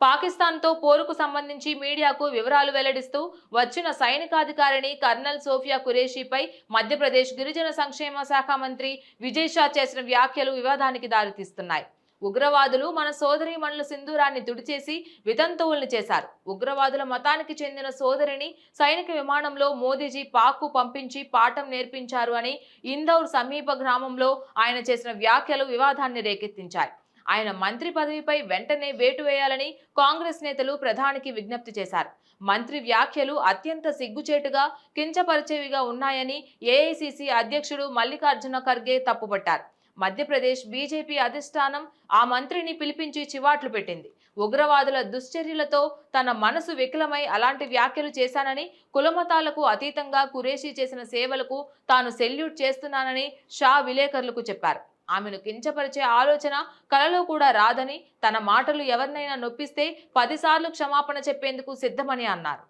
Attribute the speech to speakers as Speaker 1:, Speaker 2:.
Speaker 1: పాకిస్తాన్తో పోరుకు సంబంధించి మీడియాకు వివరాలు వెల్లడిస్తూ వచ్చిన సైనికాధికారిని కర్నల్ సోఫియా ఖురేషీపై మధ్యప్రదేశ్ గిరిజన సంక్షేమ శాఖ మంత్రి విజయ్ షా చేసిన వ్యాఖ్యలు వివాదానికి దారితీస్తున్నాయి. ఉగ్రవాదులు మన సోదరీమణుల సింధూరాన్ని తుడిచేసి వితంతువుల్ని చేశారు. ఉగ్రవాదుల మతానికి చెందిన సోదరిని సైనిక విమానంలో మోదీజీ పాక్కు పంపించి పాఠం నేర్పించారు అని ఇందౌర్ సమీప గ్రామంలో ఆయన చేసిన వ్యాఖ్యలు వివాదాన్ని రేకెత్తించాయి. ఆయన మంత్రి పదవిపై వెంటనే వేటు వేయాలని కాంగ్రెస్ నేతలు ప్రధానికి విజ్ఞప్తి చేశారు. మంత్రి వ్యాఖ్యలు అత్యంత సిగ్గుచేటుగా కించపరిచేవిగా ఉన్నాయని ఏఐసిసి అధ్యక్షుడు మల్లికార్జున ఖర్గే తప్పుపట్టారు. మధ్యప్రదేశ్ బీజేపీ అధిష్టానం ఆ మంత్రిని పిలిపించి చివాట్లు పెట్టింది. ఉగ్రవాదుల దుశ్చర్యలతో తన మనసు వికలమై అలాంటి వ్యాఖ్యలు చేశానని కులమతాలకు అతీతంగా కురేషీ చేసిన సేవలకు తాను సెల్యూట్ చేస్తున్నానని షా విలేకరులకు చెప్పారు. ఆమెను కించపరిచే ఆలోచన కలలో కూడా రాదని తన మాటలు ఎవరినైనా నొప్పిస్తే పదిసార్లు క్షమాపణ చెప్పేందుకు సిద్ధమని అన్నారు.